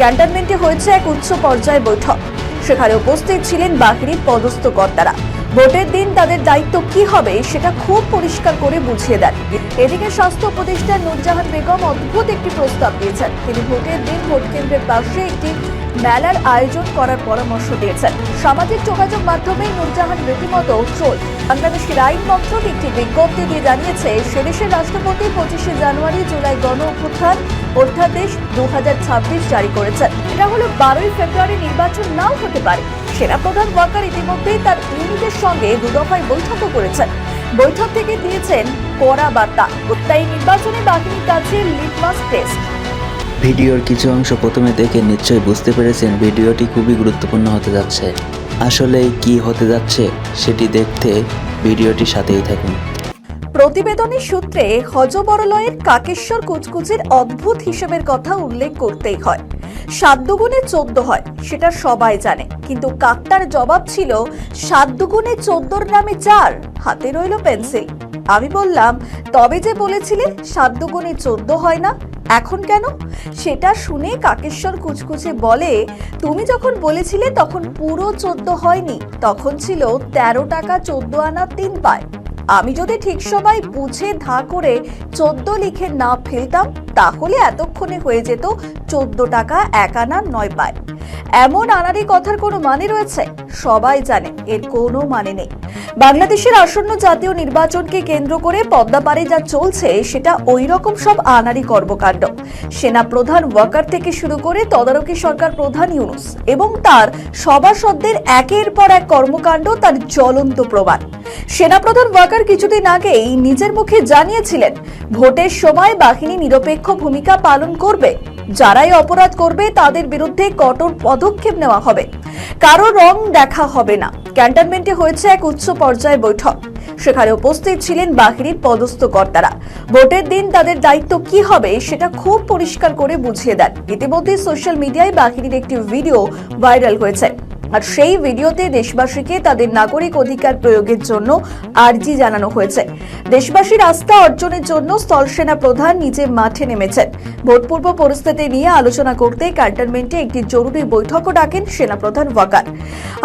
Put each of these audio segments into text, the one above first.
ক্যান্টনমেন্টে হয়েছে এক উচ্চ পর্যায়ের বৈঠক। সেখানে উপস্থিত ছিলেন বাহিনীর পদস্থ কর্তারা। ভোটের দিন তাদের দায়িত্ব কি হবে সেটা খুব পরিষ্কার করে বুঝিয়ে দেন। এদিকে স্বাস্থ্য উপদেষ্টা নুরজাহান বেগম অদ্ভুত একটি প্রস্তাব দিয়েছেন। তিনি ভোটের দিন ভোট কেন্দ্রের পাশে একটি মেলার আয়োজন করার পরামর্শ দিয়েছেন। সামাজিক যোগাযোগ মাধ্যমে নুরজাহান রীতিমতো ট্রোল বাংলাদেশের আইন মন্ত্রক একটি বিজ্ঞপ্তি দিয়ে জানিয়েছে, সেদেশের রাষ্ট্রপতি পঁচিশে জানুয়ারি জুলাই গণ অভ্যুত্থান অধ্যাদেশ দু জারি করেছেন। এটা হলো বারোই ফেব্রুয়ারি নির্বাচন নাও হতে পারে। সেনাপ্রধান ওয়াকার ইতিমধ্যেই তার ইউনিটের সঙ্গে দুদফায় বৈঠকও করেছেন। বৈঠক থেকে দিয়েছেন কড়া বার্তা। তাই নির্বাচনে বাহিনীর কাছে লিটমাস টেস্ট। ভিডিওর কিছু অংশ প্রথমে দেখে নিশ্চয়ই বুঝতে পেরেছেন ভিডিওটি খুবই গুরুত্বপূর্ণ হতে যাচ্ছে। আসলে কি হতে যাচ্ছে সেটি দেখতে ভিডিওটির সাথেই থাকুন। প্রতিবেদনের সূত্রে হজবরলয়ের কাকেশ্বর কুচকুচের অদ্ভুত হিসেবের কথা উল্লেখ করতেই হয়। সাত দুগুণে চোদ্দ হয়, সেটা সবাই জানে। কিন্তু কাকটার জবাব ছিল, সাত দুগুণে চোদ্দর নামে চার, হাতে রইল পেন্সিল। আমি বললাম, তবে যে বলেছিলে, সাত দুগুণে চোদ্দ হয় না? এখন কেন? সেটা শুনে কাকেশ্বর কুচকুচে বলে, তুমি যখন বলেছিলে তখন পুরো চোদ্দ হয়নি, তখন ছিল তেরো টাকা চোদ্দ আনা তিন পায়। আমি যদি ঠিক সময় বুঝে ধা করে চোদ্দ লিখে না ফেলতাম, তাহলে এতক্ষণে হয়ে যেত চোদ্দ টাকা এক আনা নয় পায়। এমন আনারি কথার কোনো মানে রয়েছে? সবাই জানে, এর কোনো মানে নেই। বাংলাদেশের আসন্ন জাতীয় নির্বাচনকে কেন্দ্র করে পদ্মাপাড়ে যা চলছে, সেটা ওই রকম সব আনারি কর্মকাণ্ড। সেনা প্রধান ওয়াকার থেকে শুরু করে তদারকি সরকার প্রধান ইউনুস এবং তার সভাসদদের একের পর এক কর্মকাণ্ড তার জ্বলন্ত প্রমাণ। সেনাপ্রধান ওয়াকার কিছুদিন আগেই নিজের মুখে জানিয়েছিলেন, ভোটের সময় বাহিনী নিরপেক্ষ ভূমিকা পালন করবে। যারাই অপরাধ করবে, তাদের বিরুদ্ধে কঠোর পদক্ষেপ নেওয়া হবে। কারও রং দেখা হবে না। ক্যান্টনমেন্টে হয়েছে এক উচ্চ পর্যায়ে বৈঠক। সেখানে উপস্থিত ছিলেন বাহিনীর পদস্থ কর্তারা। ভোটের দিন তাদের দায়িত্ব কি হবে, সেটা খুব পরিষ্কার করে বুঝিয়ে দেন। ইতিমধ্যে সোশ্যাল মিডিয়ায় বাহিনীর একটি ভিডিও ভাইরাল হয়েছে। আর সেই ভিডিওতে দেশবাসীকে তাদের নাগরিক অধিকার প্রয়োগের জন্য আর্জি জানানো হয়েছে। দেশবাসীর আস্থা অর্জনের জন্য স্থলসেনা প্রধান নিজে মাঠে নেমেছেন। ভোটপূর্ব পরিস্থিতি নিয়ে আলোচনা করতে ক্যান্টনমেন্টে একটি জরুরি বৈঠকও ডাকেন সেনাপ্রধান ওয়াকার।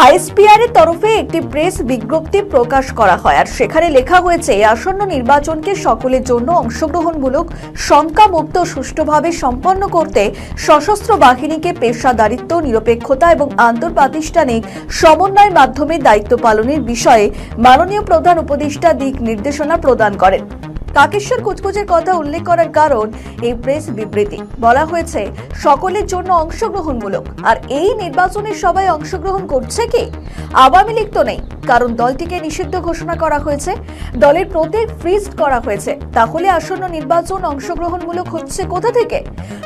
আইএসপিআর এর তরফে একটি প্রেস বিজ্ঞপ্তি প্রকাশ করা হয় আর সেখানে লেখা হয়েছে আসন্ন নির্বাচনকে সকলের জন্য অংশগ্রহণমূলক, শঙ্কামুক্ত, সুষ্ঠুভাবে সম্পন্ন করতে সশস্ত্র বাহিনীকে পেশাদারিত্ব, নিরপেক্ষতা এবং আন্তর্প্রাতিষ্ঠানিক সমন্বয়ের মাধ্যমে দায়িত্ব পালনের বিষয়ে মাননীয় প্রধান উপদেষ্টা দিক নির্দেশনা প্রদান করেন। কাকেশ্বর কুচকুচের কথা উল্লেখ করার কারণ এই প্রেস বিবৃতি। বলা হয়েছে, সকলের জন্য অংশগ্রহণমূলক। আর এই নির্বাচনে সবাই অংশগ্রহণ করছে কি? আওয়ামী লীগ তো নেই, কারণ দলটিকে নিষিদ্ধ ঘোষণা করা হয়েছে। দলের প্রতীক ফ্রিজ করা হয়েছে। তাহলে আসন্ন নির্বাচন অংশগ্রহণমূলক হচ্ছে কোথা থেকে?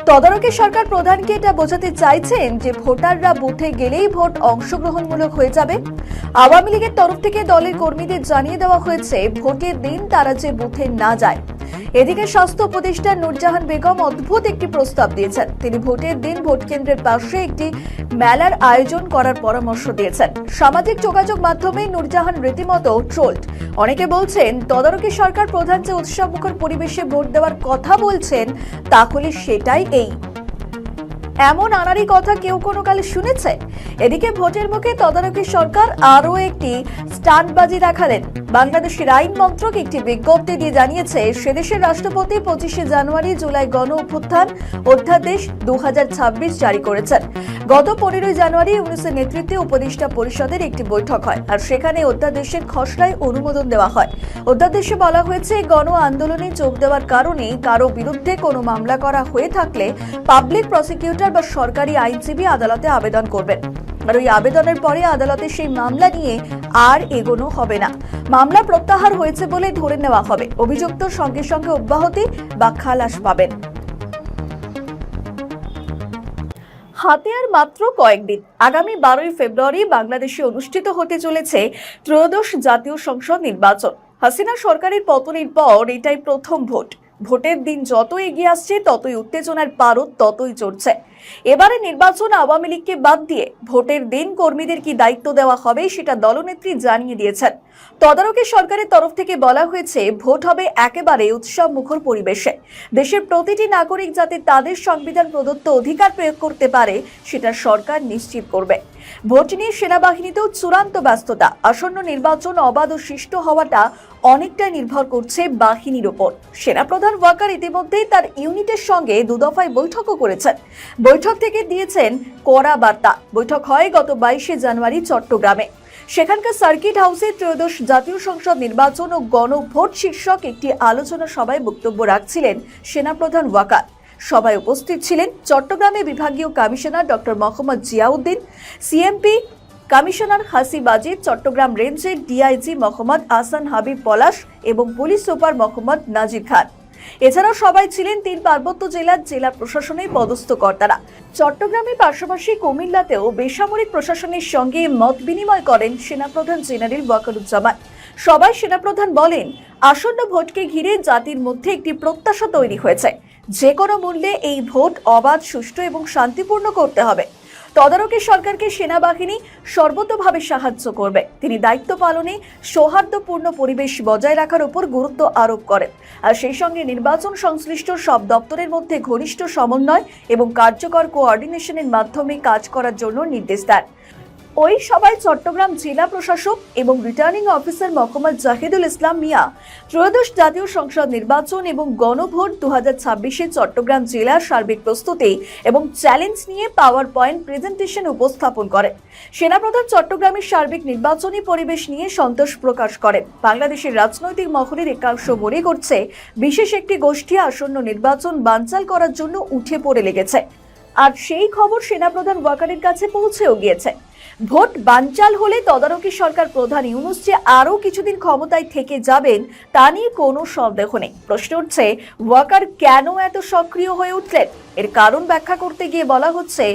তদারকি সরকার প্রধানকে এটা বোঝাতে চাইছেন যে ভোটাররা বুথে গেলেই ভোট অংশগ্রহণমূলক হয়ে যাবে। আওয়ামী লীগের তরফ থেকে দলের কর্মীদের জানিয়ে দেওয়া হয়েছে, ভোটের দিন তারা যে বুথে না যায়। এদিকে স্বাস্থ্য উপদেষ্টা নুরজাহান বেগম অদ্ভুত একটি প্রস্তাব দিয়েছেন। তিনি ভোটের দিন ভোট কেন্দ্রের পাশে একটি মেলার আয়োজন করার পরামর্শ দিয়েছেন। সামাজিক যোগাযোগ মাধ্যমে নুরজাহান রীতিমতো ট্রোল্ড অনেকে বলছেন, তদারকি সরকার প্রধান যে উৎসবমুখর পরিবেশে ভোট দেওয়ার কথা বলছেন, তাহলে সেটাই এই। এমন আনারি কথা কেউ কোনো কালে শুনেছে? এদিকে ভোটের মুখে তদারকি সরকার আরও একটি স্টান্টবাজি দেখালেন। বাংলাদেশের আইন মন্ত্রক একটি বিজ্ঞপ্তি দিয়ে জানিয়েছে, সেদেশের রাষ্ট্রপতি পঁচিশে জানুয়ারি জুলাই গণ অভ্যুত্থান অধ্যাদেশ দু জারি করেছেন। গত পনেরোই জানুয়ারি ইউনুসের নেতৃত্বে উপদেষ্টা পরিষদের একটি বৈঠক হয় আর সেখানে অধ্যাদেশের খসড়ায় অনুমোদন দেওয়া হয়। অধ্যাদেশে বলা হয়েছে, গণ আন্দোলনে যোগ দেওয়ার কারণে কারও বিরুদ্ধে কোনো মামলা করা হয়ে থাকলে পাবলিক প্রসিকিউটর বা সরকারি আইনজীবী আদালতে আবেদন করবেন। আর ওই আবেদনের পরে আদালতে সেই মামলা নিয়ে আর এগোনো হবে না। মামলা প্রত্যাহার হয়েছে বলে ধরে নেওয়া হবে। অভিযুক্ত সঙ্গে সঙ্গে অব্যাহতি বা খালাস পাবেন। হাতে আর মাত্র কয়েকদিন। আগামী বারোই ফেব্রুয়ারি বাংলাদেশে অনুষ্ঠিত হতে চলেছে ত্রয়োদশ জাতীয় সংসদ নির্বাচন। হাসিনা সরকারের পতনের পর এটাই প্রথম ভোট। ভোটের দিন যত এগিয়ে আসছে, ততই উত্তেজনার পারদ ততই চড়ছে। এবারে নির্বাচন আওয়ামী লীগকে বাদ দিয়ে ভোটের দিন কর্মীদের কি দায়িত্ব দেওয়া হবে সেটা দলনেত্রী জানিয়ে দিয়েছেন। তদারকি সরকারের তরফ থেকে বলা হয়েছে, ভোট হবে একেবারে উৎসব মুখর পরিবেশে। দেশের প্রতিটি নাগরিক যাতে তাদের সংবিধান প্রদত্ত অধিকার প্রয়োগ করতে পারে, সেটা সরকার নিশ্চিত করবে। ভোট নিয়ে সেনাবাহিনীতেও চূড়ান্ত ব্যস্ততা। আসন্ন নির্বাচন অবাধ ও সুষ্ঠু হওয়াটা অনেকটা নির্ভর করছে বাহিনীর ওপর। সেনাপ্রধান ওয়াকার ইতিমধ্যেই তার ইউনিটের সঙ্গে দুদফায় বৈঠকও করেছেন। বৈঠক থেকে দিয়েছেন কড়া বার্তা। বৈঠক হয় গত বাইশে জানুয়ারি চট্টগ্রামে। সেখানকার সার্কিট হাউসে ত্রয়োদশ জাতীয় সংসদ নির্বাচন ও গণভোট শীর্ষক একটি আলোচনা সভায় বক্তব্য রাখছিলেন সেনাপ্রধান ওয়াকার সভায় উপস্থিত ছিলেন চট্টগ্রামে বিভাগীয় commissioner doctor Mohammad Ziauddin, CMP commissioner হাসি বাজিদ, চট্টগ্রাম রেঞ্জের ডিআইজি মোহাম্মদ আসান হাবিব পলাশ এবং পুলিশ সুপার মোহাম্মদ নাজির খান। এছাড়াও সবাই ছিলেন তিন পার্বত্য জেলার জেলা প্রশাসনের পদস্থ কর্তারা। চট্টগ্রামের পাশাপাশি কুমিল্লাতেও বেসামরিক প্রশাসনের সঙ্গে মত বিনিময় করেন সেনাপ্রধান জেনারেল ওয়াকারুজ্জামান। সবাই সেনাপ্রধান বলেন, আসন্ন ভোটকে ঘিরে জাতির মধ্যে একটি প্রত্যাশা তৈরি হয়েছে। যে কোনো মূল্যে এই ভোট অবাধ, সুষ্ঠু এবং শান্তিপূর্ণ করতে হবে। তদারকি সরকারকে সেনাবাহিনী সর্বতোভাবে সাহায্য করবে। তিনি দায়িত্ব পালনে সৌহার্দ্যপূর্ণ পরিবেশ বজায় রাখার উপর গুরুত্ব আরোপ করেন। আর সেই সঙ্গে নির্বাচন সংশ্লিষ্ট সব দপ্তরের মধ্যে ঘনিষ্ঠ সমন্বয় এবং কার্যকর কোঅর্ডিনেশনের মাধ্যমে কাজ করার জন্য নির্দেশ দেন। ওই সভায় চট্টগ্রাম জেলা প্রশাসক এবং রিটার্নিং অফিসার মোহাম্মদ জাহিদুল ইসলাম মিয়া, ত্রয়োদশ জাতীয় সংসদ নির্বাচন এবং গণভোট দু হাজার ছাব্বিশে চট্টগ্রাম জেলার সার্বিক প্রস্তুতি এবং চ্যালেঞ্জ নিয়ে পাওয়ার পয়েন্ট প্রেজেন্টেশন উপস্থাপন করেন। সেনাপ্রধান চট্টগ্রামের সার্বিক নির্বাচনী পরিবেশ নিয়ে সন্তোষ প্রকাশ করেন। বাংলাদেশের রাজনৈতিক মহলের একাংশ মনে করছে, বিশেষ একটি গোষ্ঠী আসন্ন নির্বাচন বানচাল করার জন্য উঠে পড়ে লেগেছে। আর সেই খবর সেনাপ্রধান ওয়াকারের কাছে পৌঁছেও গিয়েছে। ভোট বানচাল হলে তদারকি সরকার প্রধান ইউনুস যে আরও কিছুদিন ক্ষমতায় থেকে যাবেন, তা নিয়ে কোনো সন্দেহ নেই। প্রশ্ন উঠছে, ওয়াকার কেন এত সক্রিয় হয়ে উঠলেন? এর কারণ ব্যাখ্যা করতে গিয়ে বলা হচ্ছে,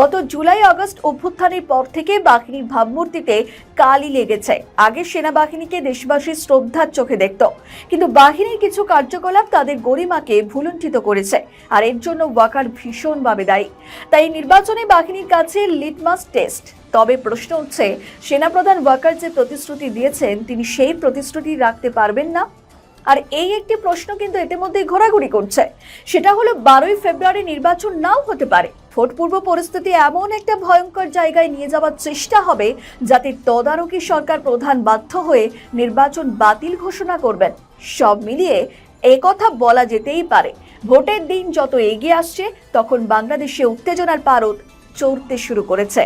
গত জুলাই আগস্ট অভ্যুত্থানের পর থেকে বাহিনীর ভাবমূর্তিতে কালি লেগেছে। আগে সেনাবাহিনীকে দেশবাসী শ্রদ্ধার চোখে দেখত। কিন্তু বাহিনীর কিছু কার্যকলাপ তাদের গরিমাকে ভুলুণ্ঠিত করেছে। আর এর জন্য ওয়াকার ভীষণভাবে দায়ী। তাই নির্বাচনে বাহিনীর কাছে লিটমাস টেস্ট। তবে প্রশ্ন উঠছে, সেনাপ্রধান ওয়াকার যে প্রতিশ্রুতি দিয়েছেন, তিনি সেই প্রতিশ্রুতি রাখতে পারবেন না? আর এই একটি প্রশ্ন কিন্তু ইতিমধ্যে ঘোরাঘুরি করছে। সেটা হলো, বারোই ফেব্রুয়ারি নির্বাচন নাও হতে পারে। ভোট পূর্ব পরিস্থিতি এমন একটা ভয়ঙ্কর জায়গায় নিয়ে যাওয়ার চেষ্টা হবে, যাতে তদারকি সরকার প্রধান বাধ্য হয়ে নির্বাচন বাতিল ঘোষণা করবেন। সব মিলিয়ে একথা বলা যেতেই পারে। ভোটের দিন যত এগিয়ে আসছে, তখন বাংলাদেশে উত্তেজনার পারদ চড়তে শুরু করেছে।